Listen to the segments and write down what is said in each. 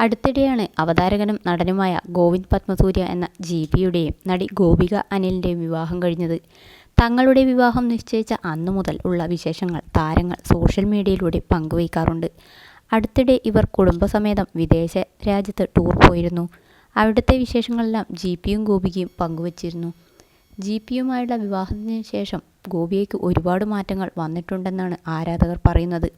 അടുത്തിടെയാണ് അവതാരകനും നടനുമായ ഗോവിന്ദ് പത്മസൂര്യ എന്ന ജി പിയുടെയും നടി ഗോപിക അനിലിന്റെയും വിവാഹം കഴിഞ്ഞത്. തങ്ങളുടെ വിവാഹം നിശ്ചയിച്ച അന്നു മുതൽ ഉള്ള വിശേഷങ്ങൾ താരങ്ങൾ സോഷ്യൽ മീഡിയയിലൂടെ പങ്കുവയ്ക്കാറുണ്ട്. അടുത്തിടെ ഇവർ കുടുംബസമേതം വിദേശ രാജ്യത്ത് ടൂർ പോയിരുന്നു. അവിടുത്തെ വിശേഷങ്ങളെല്ലാം ജി പിയും ഗോപികയും പങ്കുവച്ചിരുന്നു. ജി പിയുമായുള്ള വിവാഹത്തിന് ശേഷം ഗോപിയയ്ക്ക് ഒരുപാട് മാറ്റങ്ങൾ വന്നിട്ടുണ്ടെന്നാണ് ആരാധകർ പറയുന്നത്.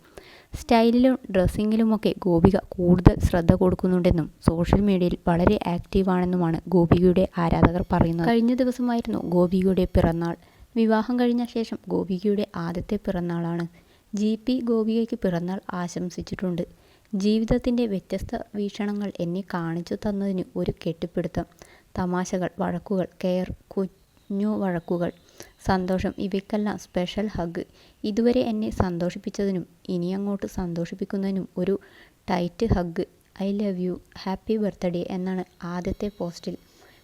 സ്റ്റൈലിലും ഡ്രസ്സിങ്ങിലുമൊക്കെ ഗോപിക കൂടുതൽ ശ്രദ്ധ കൊടുക്കുന്നുണ്ടെന്നും സോഷ്യൽ മീഡിയയിൽ വളരെ ആക്റ്റീവാണെന്നുമാണ് ഗോപികയുടെ ആരാധകർ പറയുന്നത്. കഴിഞ്ഞ ദിവസമായിരുന്നു ഗോപികയുടെ പിറന്നാൾ. വിവാഹം കഴിഞ്ഞ ശേഷം ഗോപികയുടെ ആദ്യത്തെ പിറന്നാളാണ്. ജി പി ഗോപികയ്ക്ക് പിറന്നാൾ ആശംസിച്ചിട്ടുണ്ട്. ജീവിതത്തിന്റെ വ്യത്യസ്ത വീക്ഷണങ്ങൾ എന്നെ കാണിച്ചു തന്നതിന് ഒരു കെട്ടിപ്പിടുത്തം. തമാശകൾ വഴക്കുകൾ കെയർ കുഞ്ഞു വഴക്കുകൾ. സന്തോഷം ഇവയ്ക്കെല്ലാം സ്പെഷ്യൽ ഹഗ് ഇതുവരെ എന്നെ സന്തോഷിപ്പിച്ചതിനും ഇനി അങ്ങോട്ട് സന്തോഷിപ്പിക്കുന്നതിനും ഒരു tight hug I love you happy birthday എന്നാണ് ആദ്യത്തെ പോസ്റ്റിൽ.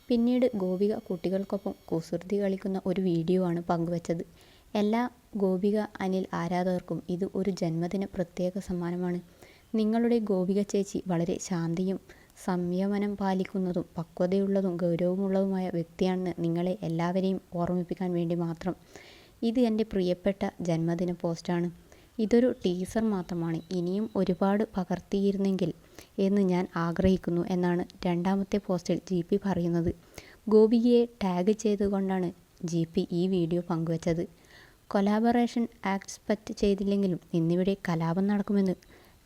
പിന്നീട് ഗോപിക കുട്ടികൾക്കൊപ്പം കുസൃതി കളിക്കുന്ന ഒരു വീഡിയോ ആണ് പങ്കുവച്ചത്. എല്ലാ ഗോപിക അനിൽ ആരാധകർക്കും ഇത് ഒരു ജന്മദിന പ്രത്യേക സമ്മാനമാണ്. നിങ്ങളുടെ ഗോപിക ചേച്ചി വളരെ ശാന്തിയും സംയമനം പാലിക്കുന്നതും പക്വതയുള്ളതും ഗൗരവമുള്ളതുമായ വ്യക്തിയാണെന്ന് നിങ്ങളെ എല്ലാവരെയും ഓർമ്മിപ്പിക്കാൻ വേണ്ടി മാത്രം. ഇത് എന്റെ പ്രിയപ്പെട്ട ജന്മദിന പോസ്റ്റാണ്. ഇതൊരു ടീസർ മാത്രമാണ്. ഇനിയും ഒരുപാട് പകർത്തിയിരുന്നെങ്കിൽ എന്ന് ഞാൻ ആഗ്രഹിക്കുന്നു എന്നാണ് രണ്ടാമത്തെ പോസ്റ്റിൽ ജി പി പറയുന്നത്. ഗോപികയെ ടാഗ് ചെയ്തുകൊണ്ടാണ് ജി പി ഈ വീഡിയോ പങ്കുവച്ചത്. കൊലാബറേഷൻ ആക്സ്പെക്റ്റ് ചെയ്തില്ലെങ്കിലും ഇന്നിവിടെ കലാപം നടക്കുമെന്ന്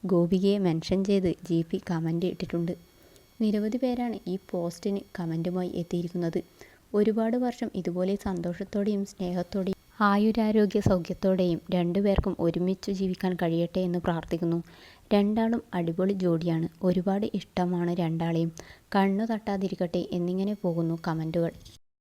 ഗോപികയെ മെൻഷൻ ചെയ്ത് ജി പി കമന്റ് ഇട്ടിട്ടുണ്ട്. നിരവധി പേരാണ് ഈ പോസ്റ്റിന് കമന്റുമായി എത്തിയിരിക്കുന്നത്. ഒരുപാട് വർഷം ഇതുപോലെ സന്തോഷത്തോടെയും സ്നേഹത്തോടെയും ആയുരാരോഗ്യ സൗഖ്യത്തോടെയും രണ്ടുപേർക്കും ഒരുമിച്ച് ജീവിക്കാൻ കഴിയട്ടെ എന്ന് പ്രാർത്ഥിക്കുന്നു. രണ്ടാളും അടിപൊളി ജോഡിയാണ്. ഒരുപാട് ഇഷ്ടമാണ് രണ്ടാളെയും. കണ്ണു തട്ടാതിരിക്കട്ടെ എന്നിങ്ങനെ പോകുന്നു കമന്റുകൾ